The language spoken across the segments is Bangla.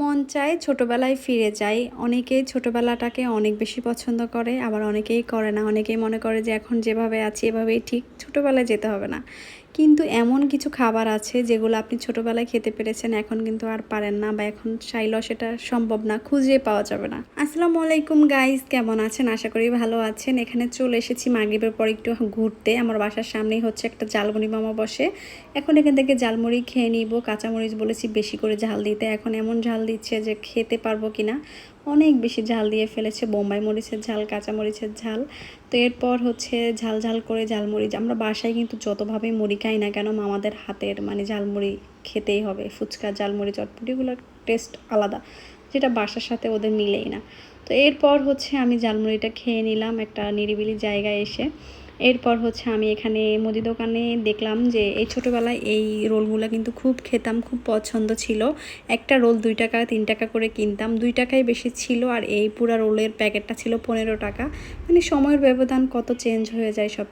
মন চায় ছোটোবেলায় ফিরে যাই। অনেকেই ছোটোবেলাটাকে অনেক বেশি পছন্দ করে, আবার অনেকেই করে না। অনেকেই মনে করে যে, এখন যেভাবে আছি, এভাবেই ঠিক। ছোটোবেলায় যেতে হবে না। কিন্তু এমন কিছু খাবার আছে যেগুলো আপনি ছোটোবেলায় খেতে পেরেছেন, এখন কিন্তু আর পারেন না বা এখন চাইলেও সেটা সম্ভব না, খুঁজে পাওয়া যাবে না। আসসালামু আলাইকুম গাইস কেমন আছেন? আশা করি ভালো আছেন। এখানে চলে এসেছি মাগরিবের পর একটু ঘুরতে। আমার বাসার সামনেই হচ্ছে একটা জালমুড়ি মামা বসে। এখন এখান থেকে জালমুড়ি খেয়ে নিব। কাঁচামরিচ বলেছি বেশি করে ঝাল দিতে। এখন এমন ঝাল দিচ্ছে যে খেতে পারব কিনা? অনেক বেশি ঝাল দিয়ে ফেলেছে বোম্বাই মরিচের ঝাল কাঁচা মরিচের ঝাল। তো এরপর হচ্ছে ঝাল ঝাল করে ঝালমুড়ি, আমরা বাসায় কিন্তু যতভাবে মুড়ি খাই না কেন মামাদের হাতের মানে ঝালমুড়ি খেতেই হবে। ফুচকা, ঝালমুড়ি চটপটিগুলোর টেস্ট আলাদা, যেটা বাসার সাথে ওদের মিলেই না। তো এরপর হচ্ছে আমি ঝালমুড়িটা খেয়ে নিলাম একটা নিরিবিলি জায়গায় এসে। এরপর হচ্ছে আমি এখানে মুদি দোকানে দেখলাম যে এই ছোটোবেলায় এই রোলগুলো কিন্তু খুব খেতাম, খুব পছন্দ ছিল। একটা রোল দুই টাকা, তিন টাকা করে কিনতাম। দুই টাকাই বেশি ছিল আর এই পুরা রোলের প্যাকেটটা ছিল পনেরো টাকা। মানে সময়ের ব্যবধান কত চেঞ্জ হয়ে যায় সব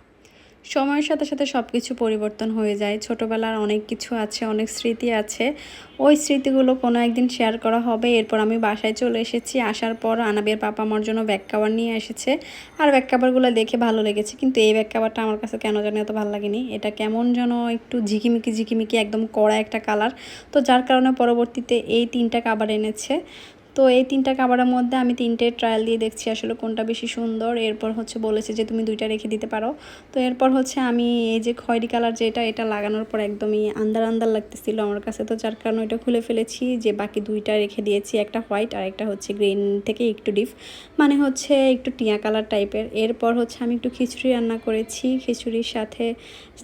সময়ের সাথে সাথে সব কিছু পরিবর্তন হয়ে যায়। ছোটোবেলার অনেক কিছু আছে, অনেক স্মৃতি আছে। ওই স্মৃতিগুলো কোনো একদিন শেয়ার করা হবে। এরপর আমি বাসায় চলে এসেছি। আসার পর আনাবের পাপা আমার জন্য ব্যাক কাভার নিয়ে এসেছে। আর ব্যাক কাভারগুলো দেখে ভালো লেগেছে। কিন্তু এই ব্যাক কাভারটা আমার কাছে কেন জানি এত ভালো লাগেনি। এটা কেমন যেন একটু ঝিকিমিকি ঝিকিমিকি একদম কড়া একটা কালার তো যার কারণে পরবর্তীতে এই তিনটা কাবার এনেছে। তো এই তিনটা কাবারের মধ্যে আমি তিনটে ট্রায়াল দিয়ে দেখছি আসলে কোনটা বেশি সুন্দর। এরপর হচ্ছে বলেছে যে তুমি দুইটা রেখে দিতে পারো। তো এরপর হচ্ছে আমি এই যে খয়েরি কালার যেটা, এটা লাগানোর পর একদমই আন্দার আন্দার লাগতেছিল আমার কাছে। তো যার কারণে ওইটা খুলে ফেলেছি যে বাকি দুইটা রেখে দিয়েছি, একটা হোয়াইট আর একটা হচ্ছে গ্রিন থেকে একটু ডিফ মানে হচ্ছে একটু টিয়া কালার টাইপের এরপর হচ্ছে আমি একটু খিচুড়ি রান্না করেছি। খিচুড়ির সাথে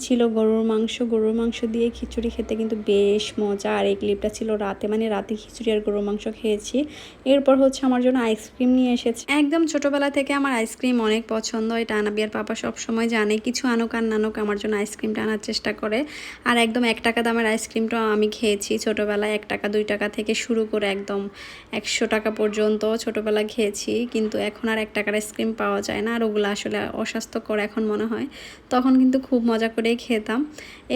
ছিল গরুর মাংস। গরুর মাংস দিয়ে খিচুড়ি খেতে কিন্তু বেশ মজা। আর এই ক্লিপটা ছিল রাতে। মানে রাতে খিচুড়ি আর গরুর মাংস খেয়েছি। এরপর হচ্ছে আমার জন্য আইসক্রিম নিয়ে এসেছে। একদম ছোটবেলা থেকে আমার আইসক্রিম অনেক পছন্দ। এটা আনাবিয়ার পাপা সব সময় জানে, কিছু আনুক আর নানুক আমার জন্য আইসক্রিমটা আনার চেষ্টা করে। আর একদম এক টাকা দামের আইসক্রিমটাও আমি খেয়েছি ছোটোবেলায়, এক টাকা, দুই টাকা থেকে শুরু করে একদম একশো টাকা পর্যন্ত ছোটোবেলায় খেয়েছি। কিন্তু এখন আর এক টাকার আইসক্রিম পাওয়া যায় না, আর ওগুলো আসলে অস্বাস্থ্যকর এখন মনে হয়। তখন কিন্তু খুব মজা করেই খেতাম।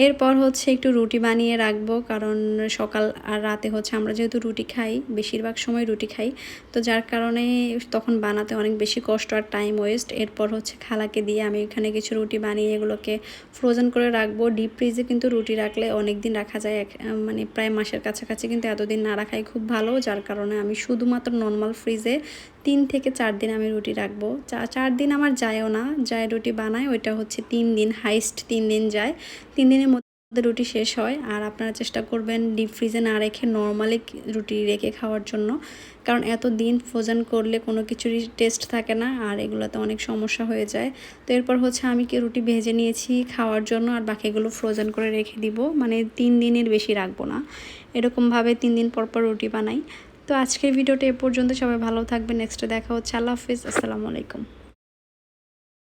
এরপর হচ্ছে একটু রুটি বানিয়ে রাখব, কারণ সকাল আর রাতে হচ্ছে আমরা যেহেতু রুটি খাই, বেশিরভাগ সময় রুটি খাই। তো যার কারণে তখন বানাতে অনেক বেশি কষ্ট আর টাইম ওয়েস্ট এরপর হচ্ছে খালাকে দিয়ে আমি এখানে কিছু রুটি বানিয়ে এগুলোকে ফ্রোজেন করে রাখব। ডিপ ফ্রিজে কিন্তু রুটি রাখলে অনেক দিন রাখা যায় মানে প্রায় মাসের কাছাকাছি কিন্তু এতদিন না রাখাই খুব ভালো। যার কারণে আমি শুধুমাত্র নর্মাল ফ্রিজে তিন থেকে চার দিন আমি রুটি রাখব। চার দিন আমার যায়ও না। যায় রুটি বানায়, ওইটা হচ্ছে তিন দিন হাইস্ট তিন দিন যায়। তিন দিনের মধ্যে রুটি শেষ হয় আর আপনারা চেষ্টা করবেন ডিপ ফ্রিজে না রেখে নর্মালি রুটি রেখে খাওয়ার জন্য। কারণ এত দিন ফ্রোজেন করলে কোনো কিছুরই টেস্ট থাকে না আর এগুলোতে অনেক সমস্যা হয়ে যায়। তো এরপর হচ্ছে আমি কি রুটি ভেজে নিয়েছি খাওয়ার জন্য আর বাকিগুলো ফ্রোজেন করে রেখে দিব। মানে তিন দিনের বেশি রাখব না। এরকমভাবে তিন দিন পর পর রুটি বানাই। তো আজকের ভিডিওটা এ পর্যন্ত। সবাই ভালো থাকবে নেক্সটে দেখা হচ্ছে। আল্লাহ হাফিজ। আসসালামু আলাইকুম।